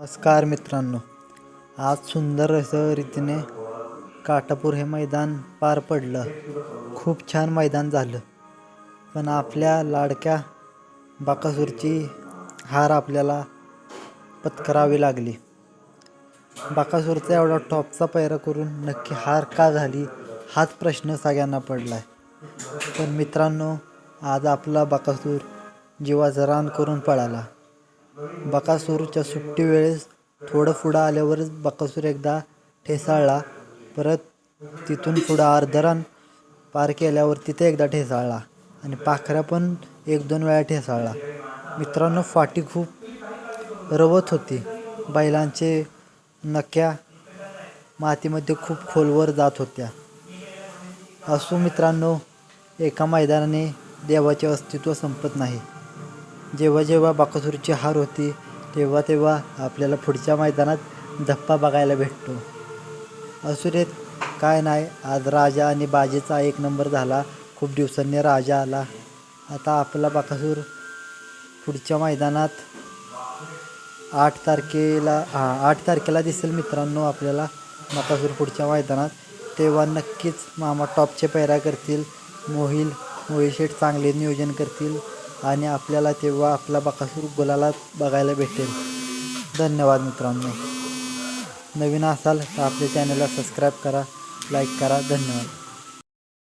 नमस्कार मित्रांनो आज सुंदर असं रीतीने काटापूर हे मैदान पार पडलं. खूप छान मैदान झालं. पण आपल्या लाडक्या बाकासूरची हार आपल्याला पत्करावी लागली. बाकासूरचा एवढा टॉपचा पैरा करून नक्की हार का झाली हाच प्रश्न सगळ्यांना पडला आहे पण मित्रांनो आज आपला बाकासूर जीवाचं रान करून पळाला. बकासूरच्या सुट्टी वेळेस थोडं पुढं आल्यावरच बकासूर एकदा ठेसाळला. परत तिथून पुढं अर्धरान पार केल्यावर तिथे एकदा ठेसाळला आणि पाखऱ्या पण एक दोन वेळा ठेसाळला. मित्रांनो फाटी खूप रवत होती. बैलांचे नक्या मातीमध्ये खूप खोलवर जात होत्या. असो मित्रांनो एका मैदानाने देवाचे अस्तित्व संपत नाही. जेव्हा जेव्हा बाकासूरची हार होती तेव्हा तेव्हा आपल्याला पुढच्या मैदानात धप्पा बघायला भेटतो. असुरेत काय नाही आज राजा आणि बाजेचा एक नंबर झाला. खूप दिवसांनी राजा आला. आता आपला बाकासूर पुढच्या मैदानात आठ तारखेला हां आठ तारखेला दिसेल मित्रांनो आपल्याला बाकासूर पुढच्या मैदानात. तेव्हा नक्कीच मामा टॉपचे पैरा करतील. मोहिल मोहिशेठ चांगले नियोजन करतील. आणि आपल्याला तेव्हा आपला बकासूर गुलाला बघायला भेटेल. धन्यवाद मित्रांनो. नवीन असाल तर आपल्या चॅनलला सबस्क्राईब करा लाईक करा. धन्यवाद.